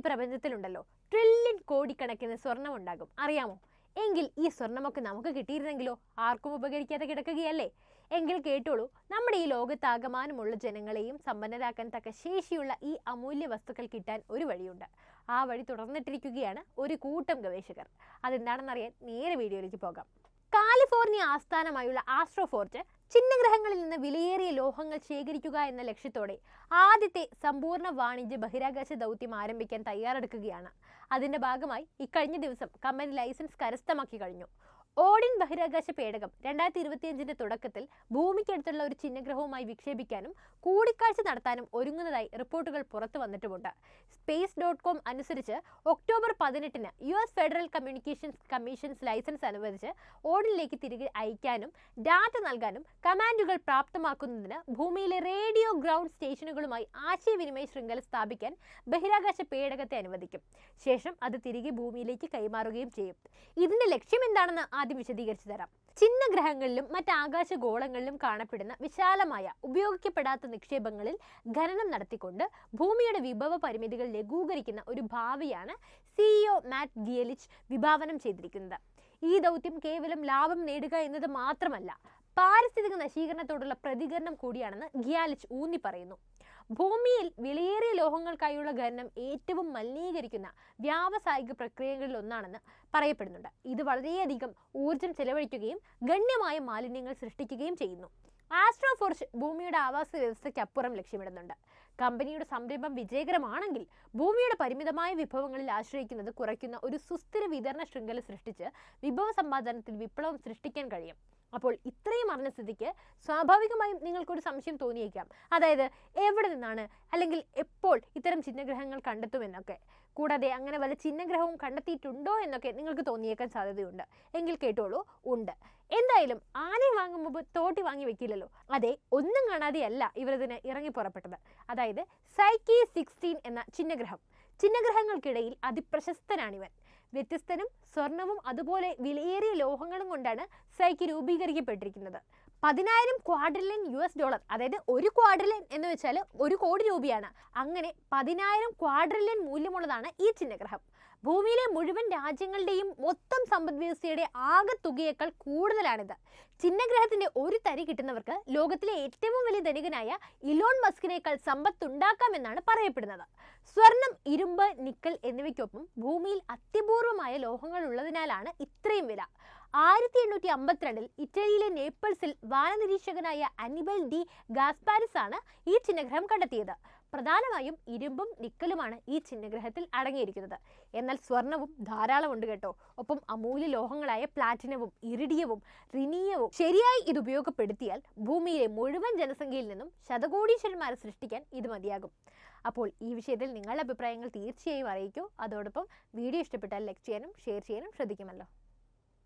പ്രപഞ്ചത്തിലുണ്ടല്ലോ. Trillion കോടിക്കണക്കിന് സ്വർണം ഉണ്ടാകും അറിയാമോ? എങ്കിൽ ഈ സ്വർണമൊക്കെ നമുക്ക് കിട്ടിയിരുന്നെങ്കിലോ? ആർക്കും ഉപകരിക്കാതെ കിടക്കുകയല്ലേ? എങ്കിൽ കേട്ടോളൂ നമ്മുടെ ഈ ലോകത്താകമാനമുള്ള ജനങ്ങളെയും സമ്പന്നരാക്കാൻ തക്ക ശേഷിയുള്ള ഈ അമൂല്യ വസ്തുക്കൾ കിട്ടാൻ ഒരു വഴിയുണ്ട്. ആ വഴി തുടർന്നിട്ടിരിക്കുകയാണ് ഒരു കൂട്ടം ഗവേഷകർ. അതെന്താണെന്നറിയാൻ നേരെ വീഡിയോയിലേക്ക് പോകാം. കാലിഫോർണിയ ആസ്ഥാനമായുള്ള ആസ്ട്രോഫോർട്ട് ചിഹ്നഗ്രഹങ്ങളിൽ നിന്ന് വിലയേറിയ ലോഹങ്ങൾ ശേഖരിക്കുക എന്ന ലക്ഷ്യത്തോടെ ആദ്യത്തെ സമ്പൂർണ വാണിജ്യ ബഹിരാകാശ ദൗത്യം ആരംഭിക്കാൻ തയ്യാറെടുക്കുകയാണ്. അതിന്റെ ഭാഗമായി ഇക്കഴിഞ്ഞ ദിവസം കമ്പനി ലൈസൻസ് കരസ്ഥമാക്കി കഴിഞ്ഞു. ഓഡിൻ ബഹിരാകാശ പേടകം രണ്ടായിരത്തി ഇരുപത്തിയഞ്ചിന്റെ തുടക്കത്തിൽ ഭൂമിക്കടുത്തുള്ള ഒരു ചിഹ്നഗ്രഹവുമായി വിക്ഷേപിക്കാനും കൂടിക്കാഴ്ച നടത്താനും ഒരുങ്ങുന്നതായി റിപ്പോർട്ടുകൾ പുറത്തു വന്നിട്ടുമുണ്ട്. സ്പേസ് ഡോട്ട് കോം അനുസരിച്ച് ഒക്ടോബർ പതിനെട്ടിന് U S federal communications commissions license അനുവദിച്ച് ഓഡിനിലേക്ക് തിരികെ അയക്കാനും ഡാറ്റ നൽകാനും കമാൻഡുകൾ പ്രാപ്തമാക്കുന്നതിന് ഭൂമിയിലെ റേഡിയോ ഗ്രൗണ്ട് സ്റ്റേഷനുകളുമായി ആശയവിനിമയ ശൃംഖല സ്ഥാപിക്കാൻ ബഹിരാകാശ പേടകത്തെ അനുവദിക്കും. ശേഷം അത് തിരികെ ഭൂമിയിലേക്ക് കൈമാറുകയും ചെയ്യും. ഇതിന്റെ ലക്ഷ്യം എന്താണെന്ന് ആദ്യം വിശദീകരിച്ചു തരാം. ചിഹ്നഗ്രഹങ്ങളിലും മറ്റ് ആകാശഗോളങ്ങളിലും കാണപ്പെടുന്ന വിശാലമായ ഉപയോഗിക്കപ്പെടാത്ത നിക്ഷേപങ്ങളിൽ ഖനനം നടത്തിക്കൊണ്ട് ഭൂമിയുടെ വിഭവ പരിമിതികൾ ലഘൂകരിക്കുന്ന ഒരു ഭാവിയാണ് സിഇഒ മാറ്റ് ഗിയലിച്ച് വിഭാവനം ചെയ്തിരിക്കുന്നത്. ഈ ദൗത്യം കേവലം ലാഭം നേടുക എന്നത് മാത്രമല്ല പാരിസ്ഥിതിക നശീകരണത്തോടുള്ള പ്രതികരണം കൂടിയാണെന്ന് ഗിയാലിച്ച് ഊന്നി പറയുന്നു ഭൂമിയിൽ വിലയേറിയ ലോഹങ്ങൾക്കായുള്ള ഖനനം ഏറ്റവും മലിനീകരിക്കുന്ന വ്യാവസായിക പ്രക്രിയകളിൽ ഒന്നാണെന്ന് പറയപ്പെടുന്നുണ്ട്. ഇത് വളരെയധികം ഊർജം ചെലവഴിക്കുകയും ഗണ്യമായ മാലിന്യങ്ങൾ സൃഷ്ടിക്കുകയും ചെയ്യുന്നു. ആസ്ട്രോഫോർച്ച് ഭൂമിയുടെ ആവാസ വ്യവസ്ഥയ്ക്ക് അപ്പുറം ലക്ഷ്യമിടുന്നുണ്ട്. കമ്പനിയുടെ സംരംഭം വിജയകരമാണെങ്കിൽ ഭൂമിയുടെ പരിമിതമായ വിഭവങ്ങളിൽ ആശ്രയിക്കുന്നത് കുറയ്ക്കുന്ന ഒരു സുസ്ഥിര വിതരണ ശൃംഖല സൃഷ്ടിച്ച് വിഭവ സമ്പാദനത്തിൽ വിപ്ലവം സൃഷ്ടിക്കാൻ കഴിയും. അപ്പോൾ ഇത്രയും അറിഞ്ഞ സ്ഥിതിക്ക് സ്വാഭാവികമായും നിങ്ങൾക്കൊരു സംശയം തോന്നിയേക്കാം. അതായത് എവിടെ നിന്നാണ് അല്ലെങ്കിൽ എപ്പോൾ ഇത്തരം ചിഹ്നഗ്രഹങ്ങൾ കണ്ടെത്തുമെന്നൊക്കെ. കൂടാതെ അങ്ങനെ വല്ല ചിഹ്നഗ്രഹവും കണ്ടെത്തിയിട്ടുണ്ടോ എന്നൊക്കെ നിങ്ങൾക്ക് തോന്നിയേക്കാൻ സാധ്യതയുണ്ട്. എങ്കിൽ കേട്ടോളൂ ഉണ്ട്. എന്തായാലും ആനയെ വാങ്ങും മുമ്പ് തോട്ടി വാങ്ങി വെക്കില്ലല്ലോ. അതെ ഒന്നും കാണാതെയല്ല ഇവരതിന് ഇറങ്ങി പുറപ്പെട്ടത്. അതായത് സൈക്കി സിക്സ്റ്റീൻ എന്ന ചിഹ്നഗ്രഹം. ചിഹ്നഗ്രഹങ്ങൾക്കിടയിൽ അതിപ്രശസ്തനാണിവൻ. വ്യത്യസ്തനും സ്വർണവും അതുപോലെ വിലയേറിയ ലോഹങ്ങളും കൊണ്ടാണ് സൈക്ക് രൂപീകരിക്കപ്പെട്ടിരിക്കുന്നത്. പതിനായിരം ക്വാഡ്രില്യൻ യു എസ് ഡോളർ അതായത് ഒരു ക്വാഡ്രില്യൻ എന്ന് വെച്ചാൽ ഒരു കോടി രൂപയാണ്. അങ്ങനെ പതിനായിരം ക്വാഡ്രില്യൻ മൂല്യമുള്ളതാണ് ഈ ചിഹ്നഗ്രഹം. ഭൂമിയിലെ മുഴുവൻ രാജ്യങ്ങളുടെയും മൊത്തം സമ്പദ്വ്യവസ്ഥയുടെ ആകെ തുകയേക്കാൾ കൂടുതലാണിത്. ചിഹ്നഗ്രഹത്തിന്റെ ഒരു തരി കിട്ടുന്നവർക്ക് ലോകത്തിലെ ഏറ്റവും വലിയ ധനികനായ ഇലോൺ മസ്കിനേക്കാൾ സമ്പത്തുണ്ടാക്കാമെന്നാണ് പറയപ്പെടുന്നത്. സ്വർണം ഇരുമ്പ് നിക്കൽ എന്നിവയ്ക്കൊപ്പം ഭൂമിയിൽ അത്യപൂർവമായ ലോഹങ്ങൾ ഉള്ളതിനാലാണ് ഇത്രയും വില. ആയിരത്തി എണ്ണൂറ്റി അമ്പത്തിരണ്ടിൽ ഇറ്റലിയിലെ നേപ്പിൾസിൽ വാനനിരീക്ഷകനായ അനിബൽ ഡി ഗാസ്പാരിസ് ആണ് ഈ ചിഹ്നഗ്രഹം കണ്ടെത്തിയത്. പ്രധാനമായും ഇരുമ്പും നിക്കലുമാണ് ഈ ചിഹ്നഗ്രഹത്തിൽ അടങ്ങിയിരിക്കുന്നത്. എന്നാൽ സ്വർണവും ധാരാളം ഉണ്ട് കേട്ടോ. ഒപ്പം അമൂല്യ ലോഹങ്ങളായ പ്ലാറ്റിനവും ഇറിഡിയവും റിനീയവും ശരിയായി ഇത് ഉപയോഗപ്പെടുത്തിയാൽ ഭൂമിയിലെ മുഴുവൻ ജനസംഖ്യയിൽ നിന്നും ശതകോടീശ്വരന്മാരെ സൃഷ്ടിക്കാൻ ഇത് മതിയാകും. അപ്പോൾ ഈ വിഷയത്തിൽ നിങ്ങളുടെ അഭിപ്രായങ്ങൾ തീർച്ചയായും അറിയിക്കൂ. അതോടൊപ്പം വീഡിയോ ഇഷ്ടപ്പെട്ടാൽ ലൈക്ക് ചെയ്യാനും ഷെയർ ചെയ്യാനും ശ്രദ്ധിക്കുമല്ലോ.